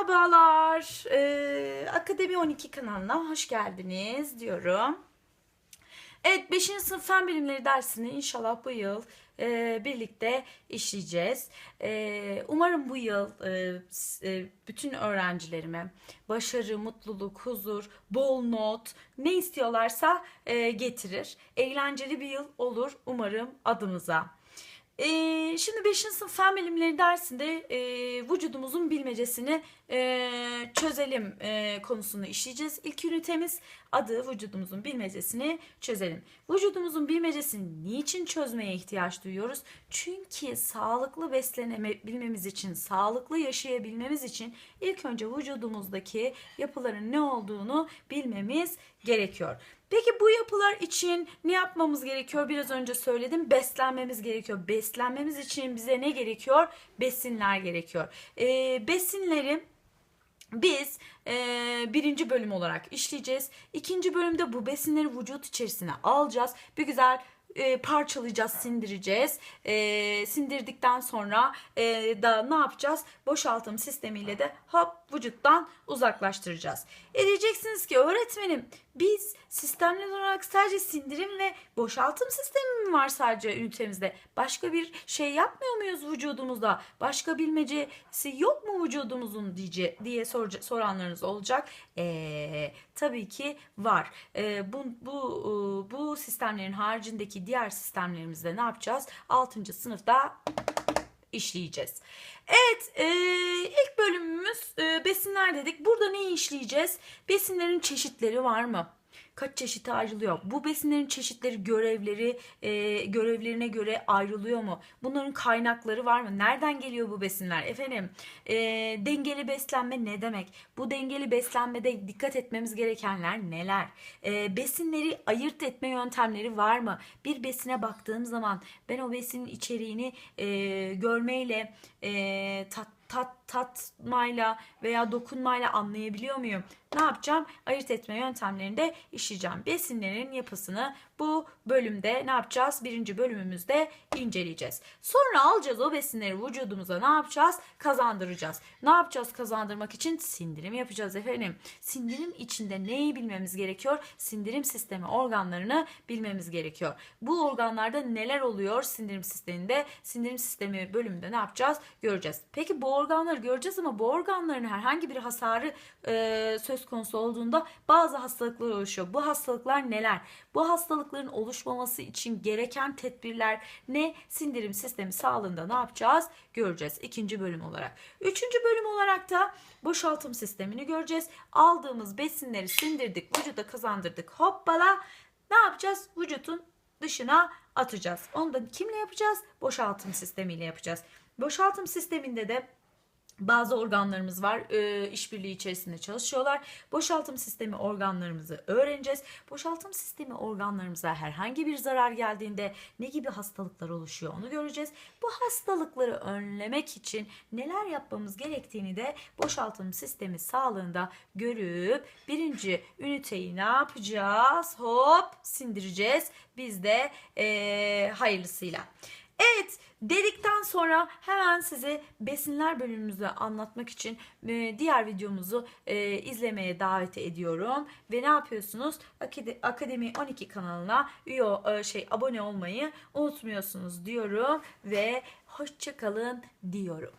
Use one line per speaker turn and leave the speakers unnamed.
Merhabalar. Ee, Akademi 12 kanalına hoş geldiniz diyorum. Evet 5. sınıf fen bilimleri dersini inşallah bu yıl e, birlikte işleyeceğiz. E, umarım bu yıl e, e, bütün öğrencilerime başarı, mutluluk, huzur, bol not ne istiyorlarsa e, getirir. Eğlenceli bir yıl olur umarım adımıza. Ee, şimdi 5. sınıf fen bilimleri dersinde e, vücudumuzun bilmecesini e, çözelim e, konusunu işleyeceğiz. İlk ünitemiz adı vücudumuzun bilmecesini çözelim. Vücudumuzun bilmecesini niçin çözmeye ihtiyaç duyuyoruz? Çünkü sağlıklı beslenebilmemiz için, sağlıklı yaşayabilmemiz için ilk önce vücudumuzdaki yapıların ne olduğunu bilmemiz gerekiyor. Peki bu yapılar için ne yapmamız gerekiyor? Biraz önce söyledim. Beslenmemiz gerekiyor. Beslenmemiz için bize ne gerekiyor? Besinler gerekiyor. Ee, besinleri biz e, birinci bölüm olarak işleyeceğiz. İkinci bölümde bu besinleri vücut içerisine alacağız. Bir güzel e, parçalayacağız, sindireceğiz. E, sindirdikten sonra e, da ne yapacağız? Boşaltım sistemiyle de hop vücuttan uzaklaştıracağız. E diyeceksiniz ki öğretmenim biz sistemler olarak sadece sindirim ve boşaltım sistemi mi var sadece ünitemizde? Başka bir şey yapmıyor muyuz vücudumuzda? Başka bilmecesi yok mu vücudumuzun diye, diye sor- soranlarınız olacak. Ee, tabii ki var. Ee, bu, bu, e, bu sistemlerin haricindeki diğer sistemlerimizde ne yapacağız? 6. sınıfta işleyeceğiz. Evet, e, e, besinler dedik. Burada ne işleyeceğiz? Besinlerin çeşitleri var mı? Kaç çeşite ayrılıyor? Bu besinlerin çeşitleri, görevleri, e, görevlerine göre ayrılıyor mu? Bunların kaynakları var mı? Nereden geliyor bu besinler? Efendim, e, dengeli beslenme ne demek? Bu dengeli beslenmede dikkat etmemiz gerekenler neler? E, besinleri ayırt etme yöntemleri var mı? Bir besine baktığım zaman ben o besinin içeriğini e, görmeyle, e, tat, tat, tatmayla veya dokunmayla anlayabiliyor muyum? Ne yapacağım? Ayırt etme yöntemlerinde işleyeceğim. Besinlerin yapısını bu bölümde ne yapacağız? Birinci bölümümüzde inceleyeceğiz. Sonra alacağız o besinleri vücudumuza ne yapacağız? Kazandıracağız. Ne yapacağız kazandırmak için? Sindirim yapacağız efendim. Sindirim içinde neyi bilmemiz gerekiyor? Sindirim sistemi organlarını bilmemiz gerekiyor. Bu organlarda neler oluyor sindirim sisteminde? Sindirim sistemi bölümünde ne yapacağız? Göreceğiz. Peki bu organları göreceğiz ama bu organların herhangi bir hasarı e, söz konusu olduğunda bazı hastalıklar oluşuyor. Bu hastalıklar neler? Bu hastalıkların oluşmaması için gereken tedbirler ne? Sindirim sistemi sağlığında ne yapacağız? Göreceğiz ikinci bölüm olarak. Üçüncü bölüm olarak da boşaltım sistemini göreceğiz. Aldığımız besinleri sindirdik, vücuda kazandırdık. Hoppala ne yapacağız? Vücutun dışına atacağız. Onu da kimle yapacağız? Boşaltım sistemiyle yapacağız. Boşaltım sisteminde de bazı organlarımız var. İşbirliği içerisinde çalışıyorlar. Boşaltım sistemi organlarımızı öğreneceğiz. Boşaltım sistemi organlarımıza herhangi bir zarar geldiğinde ne gibi hastalıklar oluşuyor onu göreceğiz. Bu hastalıkları önlemek için neler yapmamız gerektiğini de boşaltım sistemi sağlığında görüp birinci üniteyi ne yapacağız? Hop sindireceğiz. Biz de e, hayırlısıyla. Evet dedikten sonra hemen size besinler bölümümüzü anlatmak için e, diğer videomuzu e, izlemeye davet ediyorum. Ve ne yapıyorsunuz? Akade- Akademi 12 kanalına üye e, şey abone olmayı unutmuyorsunuz diyorum ve hoşça kalın diyorum.